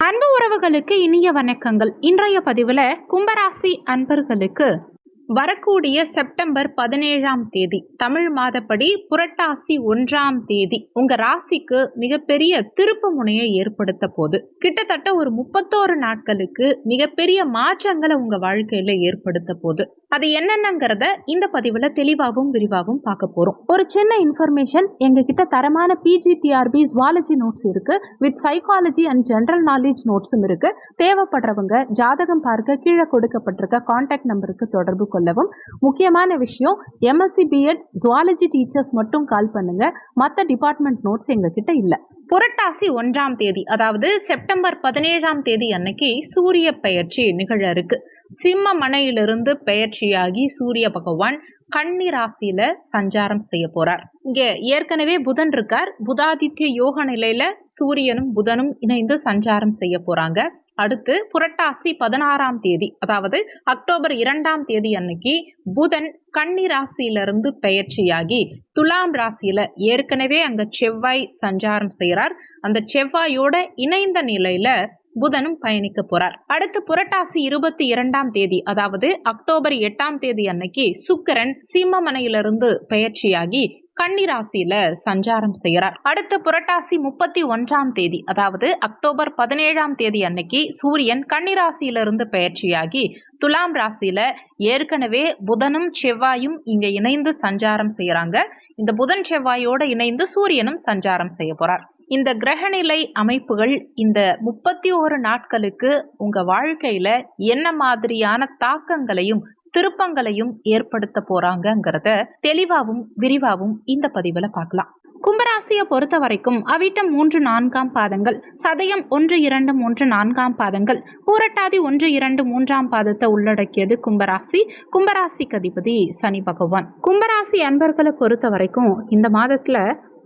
அன்பு உறவுகளுக்கு இனிய வணக்கங்கள். இன்றைய பதிவில் கும்பராசி அன்பர்களுக்கு வரக்கூடிய செப்டம்பர் பதினேழாம் தேதி தமிழ் மாதப்படி புரட்டாசி ஒன்றாம் தேதி உங்க ராசிக்கு மிகப்பெரிய திருப்பு முனையை ஏற்படுத்த போது கிட்டத்தட்ட ஒரு முப்பத்தோரு நாட்களுக்கு மிகப்பெரிய மாற்றங்களை உங்க வாழ்க்கையில ஏற்படுத்த போது அது என்னென்னங்கிறத இந்த பதிவில் தெளிவாகவும் விரிவாகவும் பார்க்க போகிறோம் ஒரு சின்ன இன்ஃபர்மேஷன் எங்ககிட்ட தரமான பிஜிடிஆர்பி ஜுவாலஜி நோட்ஸ் இருக்குது with psychology and general knowledge நோட்ஸும் இருக்கு. தேவைப்படுறவங்க ஜாதகம் பார்க்க கீழே கொடுக்கப்பட்டிருக்க காண்டாக்ட் நம்பருக்கு தொடர்பு கொள்ளவும். முக்கியமான விஷயம் எம்எஸ்சி பிஎட் ஜுவாலஜி டீச்சர்ஸ் மட்டும் கால் பண்ணுங்கள் மற்ற டிபார்ட்மெண்ட் நோட்ஸ் எங்ககிட்ட இல்லை. புரட்டாசி ஒன்றாம் தேதி அதாவது செப்டம்பர் பதினேழாம் தேதி அன்னைக்கு சூரிய பெயர்ச்சி நிகழ இருக்கு. சிம்ம மனையிலிருந்து பெயர்ச்சியாகி சூரிய பகவான் கன்னி ராசியில சஞ்சாரம் செய்ய போறார். இங்க ஏற்கனவே புதன் இருக்கார். புதாதித்ய யோக நிலையில சூரியனும் புதனும் இணைந்து சஞ்சாரம் செய்ய போறாங்க. அடுத்து புரட்டாசி பதினாறாம் தேதி அதாவது அக்டோபர் இரண்டாம் தேதி அன்னைக்கு புதன் கன்னி ராசியிலிருந்து பெயர்ச்சியாகி துலாம் ராசியில ஏற்கனவே அங்க செவ்வாய் சஞ்சாரம் செய்கிறார் அந்த செவ்வாயோட இணைந்த நிலையில புதனும் பயணிக்க போறார். அடுத்து புரட்டாசி இருபத்தி இரண்டாம் தேதி அதாவது அக்டோபர் எட்டாம் தேதி அன்னைக்கு சுக்கிரன் சிம்மமனையிலிருந்து பயிற்சியாகி கன்னிராசியில சஞ்சாரம் செய்கிறார். அடுத்து புரட்டாசி முப்பத்தி ஒன்றாம் தேதி அதாவது அக்டோபர் பதினேழாம் தேதி அன்னைக்கு சூரியன் கன்னிராசியிலிருந்து பயிற்சியாகி துலாம் ராசியில ஏற்கனவே புதனும் செவ்வாயும் இங்க இணைந்து சஞ்சாரம் செய்யறாங்க இந்த புதன் செவ்வாயோட இணைந்து சூரியனும் சஞ்சாரம் செய்ய போறார். இந்த கிரகநிலை அமைப்புகள் இந்த முப்பத்தி ஓரு நாட்களுக்கு உங்க வாழ்க்கையில என்ன மாதிரியான தாக்கங்களையும் திருப்பங்களையும் ஏற்படுத்த போறாங்கங்கிறத தெளிவாகவும் விரிவாகவும் இந்த பதிவில் பார்க்கலாம். கும்பராசியை பொறுத்த வரைக்கும் அவிட்டம் மூன்று நான்காம் பாதங்கள் சதயம் ஒன்று இரண்டு மூன்று நான்காம் பாதங்கள் பூரட்டாதி ஒன்று இரண்டு மூன்றாம் பாதத்தை உள்ளடக்கியது கும்பராசி. கும்பராசிக்கு அதிபதி சனி பகவான். கும்பராசி அன்பர்களை பொறுத்த வரைக்கும் இந்த மாதத்துல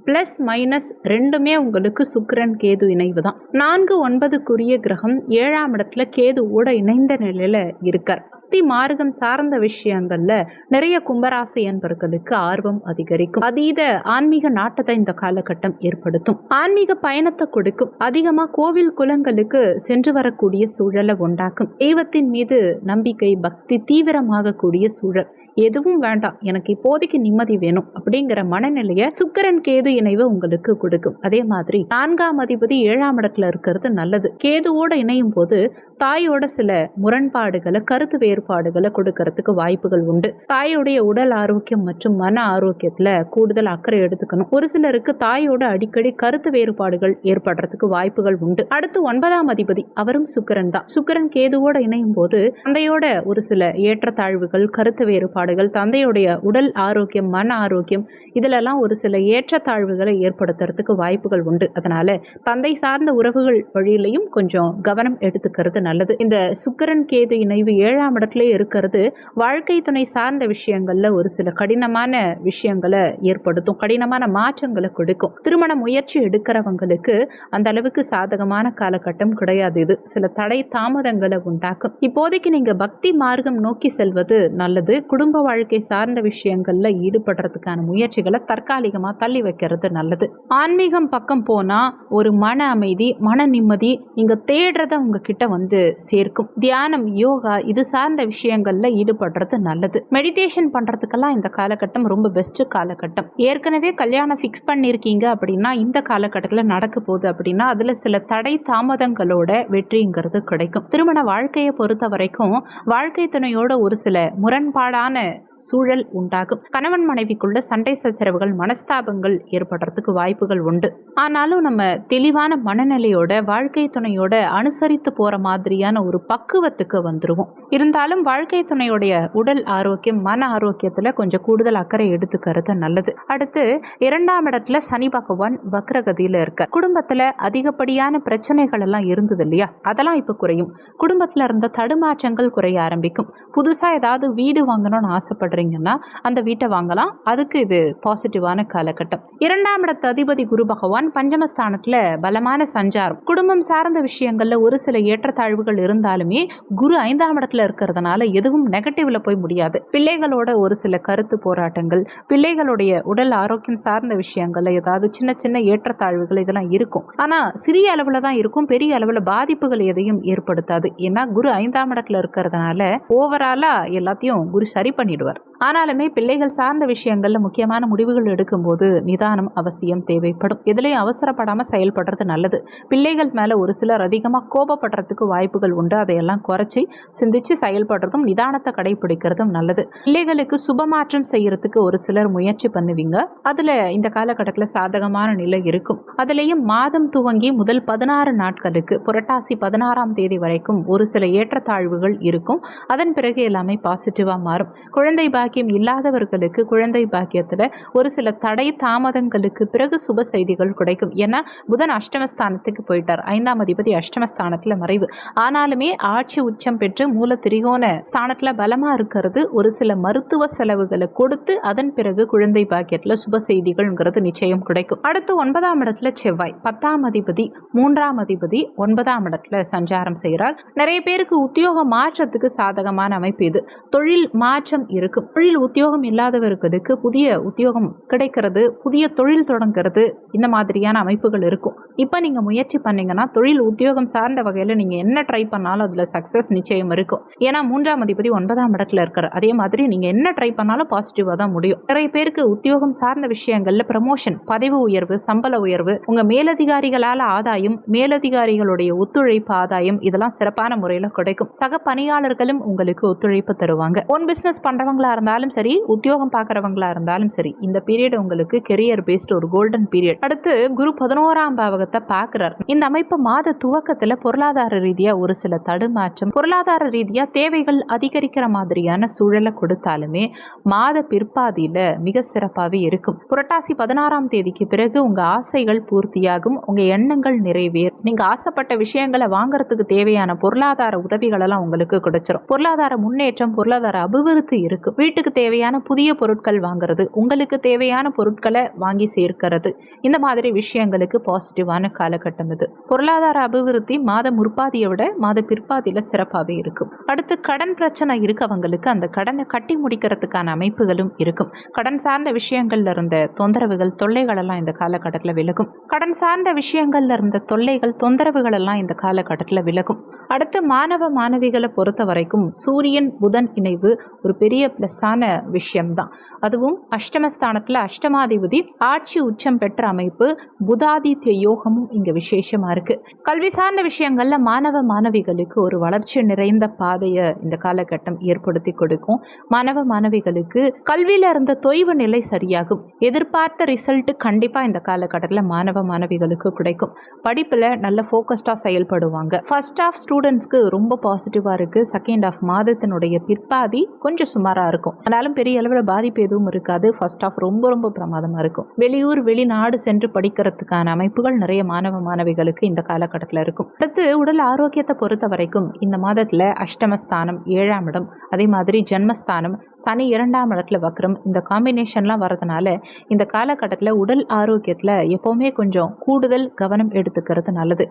ப்ளஸ் மைனஸ் ரெண்டுமே உங்களுக்கு சுக்கிரன் கேது இணைவு தான் நான்கு ஒன்பதுக்குரிய கிரகம் ஏழாம் இடத்துல கேதுவோட இணைந்த நிலையில் இருக்கார். பக்தி மார்க்கம் சார்ந்த விஷயங்கள்ல நிறைய கும்பராசி என்பர்களுக்கு ஆர்வம் அதிகரிக்கும். அதீத ஆன்மீக நாட்டத்தை இந்த காலகட்டம் ஏற்படுத்தும். ஆன்மீக பயணத்தை கொடுக்கும். அதிகமா கோவில் குலங்களுக்கு சென்று வரக்கூடிய சூழலை உண்டாக்கும். தெய்வத்தின் மீது நம்பிக்கை பக்தி தீவிரமாக கூடிய சூழல். எதுவும் வேண்டாம். எனக்கு இப்போதைக்கு நிம்மதி வேணும் அப்படிங்கிற மனநிலையை சுக்கரன் கேது இணைவு உங்களுக்கு கொடுக்கும். அதே மாதிரி நான்காம் அதிபதி ஏழாம் இடத்துல இருக்கிறது நல்லது. கேதுவோட இணையும் போது தாயோட சில முரண்பாடுகளை கருத்து வேறுபாடுகளை கொடுக்கறதுக்கு வாய்ப்புகள் உண்டு. தாயோடைய உடல் ஆரோக்கியம் மற்றும் மன ஆரோக்கியத்துல கூடுதல் அக்கறை எடுத்துக்கணும். ஒரு சிலருக்கு தாயோட அடிக்கடி கருத்து வேறுபாடுகள் ஏற்படுறதுக்கு வாய்ப்புகள் உண்டு. அடுத்து ஒன்பதாம் அதிபதி அவரும் சுக்கரன் தான். சுக்கரன் கேதுவோட இணையும் போது தந்தையோட ஒரு சில ஏற்றத்தாழ்வுகள் கருத்து குறைபாடுகள் தந்தையுடைய உடல் ஆரோக்கியம் மன ஆரோக்கியம் இதிலெல்லாம் ஒரு சில ஏற்றத்தாழ்வுகளை ஏற்படுத்துறதுக்கு வாய்ப்புகள் உண்டு. அதனால தந்தை சார்ந்த உறவுகள் வழியிலையும் கொஞ்சம் கவனம் எடுத்துக்கிறது நல்லது. இந்த சுக்கரன் கேது இணைவு ஏழாம் இடத்துல இருக்கிறது. வாழ்க்கை துணை சார்ந்த விஷயங்கள்ல ஒரு சில கடினமான விஷயங்களை ஏற்படுத்தும். கடினமான மாற்றங்களை கொடுக்கும். திருமண முயற்சி எடுக்கிறவங்களுக்கு அந்த அளவுக்கு சாதகமான காலகட்டம் கிடையாது இது. சில தடை தாமதங்களை உண்டாக்கும். இப்போதைக்கு நீங்க பக்தி மார்க்கம் நோக்கி செல்வது நல்லது. குடும்ப வாழ்க்கை சார்ந்த விஷயங்கள்ல ஈடுபடுறதுக்கான முயற்சிகளை தற்காலிகமா தள்ளி வைக்கிறது நல்லது. ஆன்மீகம் பக்கம் போனா ஒரு மன அமைதி மன நிம்மதி நீங்க தேடுறத உங்ககிட்ட வந்து சேர்க்கும். தியானம் யோகா இது சார்ந்த விஷயங்கள்ல ஈடுபடுறது நல்லது. மெடிடேஷன் பண்றதுக்கெல்லாம் இந்த காலகட்டம் ரொம்ப பெஸ்ட் காலகட்டம். ஏற்கனவே கல்யாணம் ஃபிக்ஸ் பண்ணியிருக்கீங்க அப்படின்னா இந்த காலகட்டத்தில் நடக்க போகுது அப்படின்னா அதுல சில தடை தாமதங்களோட வெற்றிங்கிறது கிடைக்கும். திருமண வாழ்க்கையை பொறுத்த வரைக்கும் வாழ்க்கை துணையோட ஒரு சில முரண்பாடான planet சூழல் உண்டாகும். கணவன் மனைவிக்குள்ள சண்டை சச்சரவுகள் மனஸ்தாபங்கள் ஏற்படுறதுக்கு வாய்ப்புகள் உண்டு. ஆனாலும் நம்ம தெளிவான மனநிலையோட வாழ்க்கை துணையோட அனுசரித்து போற மாதிரியான ஒரு பக்குவத்துக்கு வந்துருவோம். இருந்தாலும் வாழ்க்கை துணையுடைய உடல் ஆரோக்கியம் மன ஆரோக்கியத்துல கொஞ்சம் கூடுதல் அக்கறை எடுத்துக்கிறது நல்லது. அடுத்து இரண்டாம் இடத்துல சனி பகவான் வக்ரகதியில இருக்க குடும்பத்துல அதிகப்படியான பிரச்சனைகள் எல்லாம் இருந்தது இல்லையா? அதெல்லாம் இப்ப குறையும். குடும்பத்துல இருந்த தடுமாற்றங்கள் குறைய ஆரம்பிக்கும். புதுசா ஏதாவது வீடு வாங்கணும்னு ஆசைப்படு ஆசைப்படுறீங்கன்னா அந்த வீட்டை வாங்கலாம். அதுக்கு இது பாசிட்டிவான காலகட்டம். இரண்டாம் இடத்து அதிபதி குரு பகவான் பஞ்சமஸ்தானத்துல பலமான சஞ்சாரம். குடும்பம் சார்ந்த விஷயங்கள்ல ஒரு சில ஏற்றத்தாழ்வுகள் இருந்தாலுமே குரு ஐந்தாம் இடத்துல இருக்கிறதுனால எதுவும் நெகட்டிவ்ல போய் முடியாது. பிள்ளைகளோட ஒரு சில கருத்து போராட்டங்கள் பிள்ளைகளுடைய உடல் ஆரோக்கியம் சார்ந்த விஷயங்கள்ல ஏதாவது சின்ன சின்ன ஏற்றத்தாழ்வுகள் இதெல்லாம் இருக்கும். ஆனா சிறிய அளவுல தான் இருக்கும் பெரிய அளவுல பாதிப்புகள் எதையும் ஏற்படுத்தாது. ஏன்னா குரு ஐந்தாம் இடத்துல இருக்கிறதுனால ஓவராலா எல்லாத்தையும் குரு சரி பண்ணிடுவார். ஆனாலுமே பிள்ளைகள் சார்ந்த விஷயங்கள்ல முக்கியமான முடிவுகள் எடுக்கும்போது நிதானம் அவசியம் தேவைப்படும். எதுலையும் அவசரப்படாம செயல்படுறது நல்லது. பிள்ளைகள் மேல ஒரு சிலர் அதிகமா கோபப்படுறதுக்கு வாய்ப்புகள் உண்டு. அதையெல்லாம் குறைச்சி சிந்திச்சு செயல்படுறதும் நிதானத்தை கடைபிடிக்கிறதும் நல்லது. பிள்ளைகளுக்கு சுபமாற்றம் செய்யறதுக்கு ஒரு சிலர் முயற்சி பண்ணுவீங்க. அதுல இந்த காலகட்டத்தில் சாதகமான நிலை இருக்கும். அதுலேயும் மாதம் துவங்கி முதல் பதினாறு நாட்களுக்கு புரட்டாசி பதினாறாம் தேதி வரைக்கும் ஒரு சில ஏற்றத்தாழ்வுகள் இருக்கும். அதன் பிறகு எல்லாமே பாசிட்டிவாக மாறும். குழந்தை பாக்கியம் இல்லாதவர்களுக்கு குழந்தை பாக்கியத்துல ஒரு சில தடை தாமதங்களுக்கு பிறகு சுப செய்திகள் கிடைக்கும். ஏன்னா புதன் அஷ்டமஸ்தானத்துக்கு போயிட்டார். ஐந்தாம் அதிபதி அஷ்டமஸ்தானத்துல மறைவு. ஆனாலுமே ஆட்சி உச்சம் பெற்று மூல திரிகோண ஸ்தானத்தில் பலமா இருக்கிறது ஒரு சில மருத்துவ செலவுகளை கொடுத்து அதன் பிறகு குழந்தை பாக்கியத்துல சுப செய்திகள்ங்கிறது நிச்சயம் கிடைக்கும். அடுத்து ஒன்பதாம் இடத்துல செவ்வாய். பத்தாம் அதிபதி மூன்றாம் அதிபதி ஒன்பதாம் இடத்துல சஞ்சாரம் செய்கிறார். நிறைய பேருக்கு உத்தியோக மாற்றத்துக்கு சாதகமான அமைப்பு இது. தொழில் மாற்றம் இருக்கும் தொழில் உத்தியோகம் இல்லாதவர்களுக்கு புதிய உத்தியோகம் கிடைக்கிறது புதிய தொழில் தொடங்குறது இந்த மாதிரியான அமைப்புகள் இருக்கும். இப்போ நீங்கள் முயற்சி பண்ணீங்கன்னா தொழில் உத்தியோகம் சார்ந்த வகையில் நீங்கள் என்ன ட்ரை பண்ணாலும் அதில் சக்ஸஸ் நிச்சயம் இருக்கும். ஏன்னா மூன்றாம் அதிபதி ஒன்பதாம் இடத்துல இருக்கிற அதே மாதிரி நீங்கள் என்ன ட்ரை பண்ணாலும் பாசிட்டிவாக தான் முடியும். நிறைய பேருக்கு உத்தியோகம் சார்ந்த விஷயங்கள்ல ப்ரமோஷன் பதவி உயர்வு சம்பள உயர்வு உங்கள் மேலதிகாரிகளால் ஆதாயம் மேலதிகாரிகளுடைய ஒத்துழைப்பு ஆதாயம் இதெல்லாம் சிறப்பான முறையில் கிடைக்கும். சக பணியாளர்களும் உங்களுக்கு ஒத்துழைப்பு தருவாங்க. ஒன் பிஸ்னஸ் படிக்கிறவங்களா இருந்தாலும் சரி உத்தியோகம் பார்க்குறவங்களா இருந்தாலும் சரி இந்த பீரியட் உங்களுக்கு கெரியர் பேஸ்ட் ஒரு கோல்டன் பீரியட் அடுத்து குரு பதினோராம் பாவகத்தை பார்க்குறார். இந்த அமைப்பு மாத துவக்கத்தில் பொருளாதார ரீதியாக ஒரு சில தடுமாற்றம் பொருளாதார ரீதியாக தேவைகள் அதிகரிக்கிற மாதிரியான சூழலை கொடுத்தாலுமே மாத பிற்பாதியில் மிக சிறப்பாகவே இருக்கும். புரட்டாசி பதினாறாம் தேதிக்கு பிறகு உங்கள் ஆசைகள் பூர்த்தியாகும் உங்கள் எண்ணங்கள் நிறைவேறும். நீங்கள் ஆசைப்பட்ட விஷயங்களை வாங்குறதுக்கு தேவையான பொருளாதார உதவிகள் எல்லாம் உங்களுக்கு கிடைச்சிரும். பொருளாதார முன்னேற்றம் பொருளாதார அபிவிருத்தி இருக்கு வீட்டுக்கு தேவையான புதிய பொருட்கள் வாங்குறது உங்களுக்கு தேவையான பொருட்களை வாங்கி சேர்க்கிறது. இந்த மாதிரி விஷயங்களுக்கு பாசிட்டிவான காலகட்டம் இது. பொருளாதார அபிவிருத்தி மாத முற்பாதியை விட மாத பிற்பாதியில் சிறப்பாகவே இருக்கும். அடுத்து கடன் பிரச்சனை இருக்கவங்களுக்கு அந்த கடனை கட்டி முடிக்கிறதுக்கான அமைப்புகளும் இருக்கும். கடன் சார்ந்த விஷயங்கள்ல இருந்த தொந்தரவுகள் தொல்லைகள் எல்லாம் இந்த காலகட்டத்தில் விலகும். கடன் சார்ந்த விஷயங்கள்ல இருந்த தொல்லைகள் தொந்தரவுகள் எல்லாம் இந்த காலகட்டத்தில் விலகும். அடுத்து மாணவ மாணவிகளை பொறுத்த வரைக்கும் சூரியன் புதன் இணைவு ஒரு பெரிய ப்ளஸ்ஸான விஷயம்தான். அதுவும் அஷ்டமஸ்தானத்தில் அஷ்டமாதிபதி ஆட்சி உச்சம் பெற்ற அமைப்பு புதாதித்ய யோகமும் இங்கே விசேஷமாக இருக்குது கல்வி சார்ந்த விஷயங்களில் மாணவ மாணவிகளுக்கு ஒரு வளர்ச்சி நிறைந்த பாதையை இந்த காலகட்டம் ஏற்படுத்தி கொடுக்கும். மாணவ மாணவிகளுக்கு கல்வியில் இருந்த தொய்வு நிலை சரியாகும். எதிர்பார்த்த ரிசல்ட்டு கண்டிப்பாக இந்த காலகட்டத்தில் மாணவ மாணவிகளுக்கு கிடைக்கும். படிப்பில் நல்ல ஃபோக்கஸ்டாக செயல்படுவாங்க. ஃபர்ஸ்ட் ஆஃப் ஸ்டூடெண்ட்ஸ்க்கு ரொம்ப பாசிட்டிவாக இருக்குது செகண்ட் ஆஃப் மாதத்தினுடைய பிற்பாதி கொஞ்சம் சுமாராக இருக்கும். ஆனாலும் பெரிய அளவில் பாதிப்பு எதுவும் இருக்காது. ஃபர்ஸ்ட் ஆஃப் ரொம்ப ரொம்ப பிரமாதமாக இருக்கும். வெளியூர் வெளிநாடு சென்று படிக்கிறதுக்கான அமைப்புகள் நிறைய மாணவ மாணவிகளுக்கு இந்த காலகட்டத்தில் இருக்கும். அடுத்து உடல் ஆரோக்கியத்தை பொறுத்த வரைக்கும் இந்த மாதத்தில் அஷ்டமஸ்தானம் ஏழாம் இடம் அதே மாதிரி ஜென்மஸ்தானம் சனி இரண்டாம் இடத்துல வக்ரம் இந்த காம்பினேஷன்லாம் வரதுனால இந்த காலகட்டத்தில் உடல் ஆரோக்கியத்தில் எப்போவுமே கொஞ்சம் கூடுதல் கவனம் எடுத்துக்கிறது நல்லது.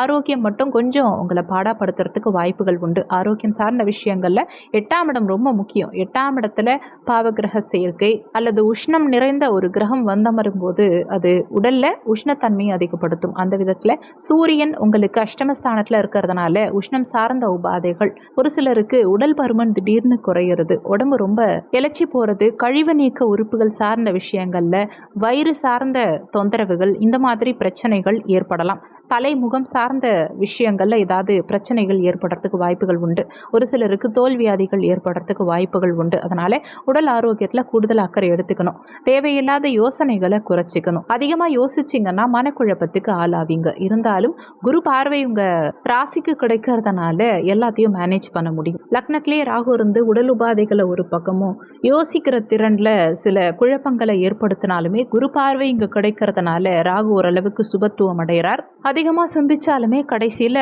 ஆரோக்கியம் மட்டும் கொஞ்சம் உங்களை பாடாப்படுத்துறதுக்கு வாய்ப்புகள் உண்டு. ஆரோக்கியம் சார்ந்த விஷயங்களில் எட்டாம் இடம் ரொம்ப முக்கியம். எட்டாம் இடத்துல பாவகிரக சேர்க்கை அல்லது உஷ்ணம் நிறைந்த ஒரு கிரகம் வந்தமரும் போது அது உடல்ல உஷ்ணத்தன்மையை அதிகப்படுத்தும். அந்த விதத்துல சூரியன் உங்களுக்கு அஷ்டமஸ்தானத்துல இருக்கிறதுனால உஷ்ணம் சார்ந்த உபாதைகள். ஒரு சிலருக்கு உடல் பருமன் திடீர்னு குறையிறது. உடம்பு ரொம்ப இழைச்சி போறது கழிவு நீக்க உறுப்புகள் சார்ந்த விஷயங்கள்ல வயிறு சார்ந்த தொந்தரவுகள் இந்த மாதிரி பிரச்சனைகள் ஏற்படலாம். தலைமுகம் சார்ந்த விஷயங்களில் ஏதாவது பிரச்சனைகள் ஏற்படுறதுக்கு வாய்ப்புகள் உண்டு. ஒரு சிலருக்கு தோல்வியாதிகள் ஏற்படுறதுக்கு வாய்ப்புகள் உண்டு. அதனால உடல் ஆரோக்கியத்தில் கூடுதல் அக்கறை எடுத்துக்கணும். தேவையில்லாத யோசனைகளை குறைச்சிக்கணும். அதிகமாக யோசிச்சிங்கன்னா மனக்குழப்பத்துக்கு ஆளாவீங்க. இருந்தாலும் குரு பார்வை உங்க ராசிக்கு கிடைக்கிறதுனால எல்லாத்தையும் மேனேஜ் பண்ண முடியும். லக்னத்திலே ராகு இருந்து உடல் உபாதைகளை ஒரு பக்கமும் யோசிக்கிற திறன்ல சில குழப்பங்களை ஏற்படுத்தினாலுமே குரு பார்வை இங்கே கிடைக்கிறதுனால ராகு ஓரளவுக்கு சுபத்துவம் அடைகிறார். அதிகமாக சிந்திச்சாலுமே கடைசியில்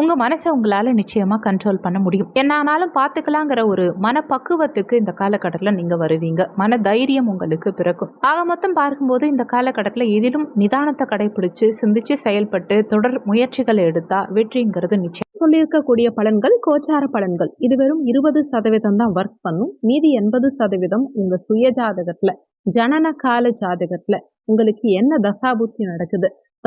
உங்கள் மனசை உங்களால் நிச்சயமாக கண்ட்ரோல் பண்ண முடியும். என்ன ஆனாலும் பார்த்துக்கலாங்கிற ஒரு மனப்பக்குவத்துக்கு இந்த காலகட்டத்தில் நீங்கள் வருவீங்க. மன தைரியம் உங்களுக்கு பிறக்கும். ஆக மொத்தம் பார்க்கும்போது இந்த காலகட்டத்தில் எதிலும் நிதானத்தை கடைபிடிச்சு சிந்திச்சு செயல்பட்டு தொடர் முயற்சிகளை எடுத்தா வெற்றிங்கிறது நிச்சயம். சொல்லியிருக்கக்கூடிய பலன்கள் கோச்சார பலன்கள். இது வெறும் இருபது சதவீதம் தான் ஒர்க் பண்ணும். மீதி எண்பது சதவீதம் உங்கள் சுய ஜாதகத்தில் ஜனன கால ஜாதகத்தில் உங்களுக்கு என்ன தசாபுத்தி நடக்குது?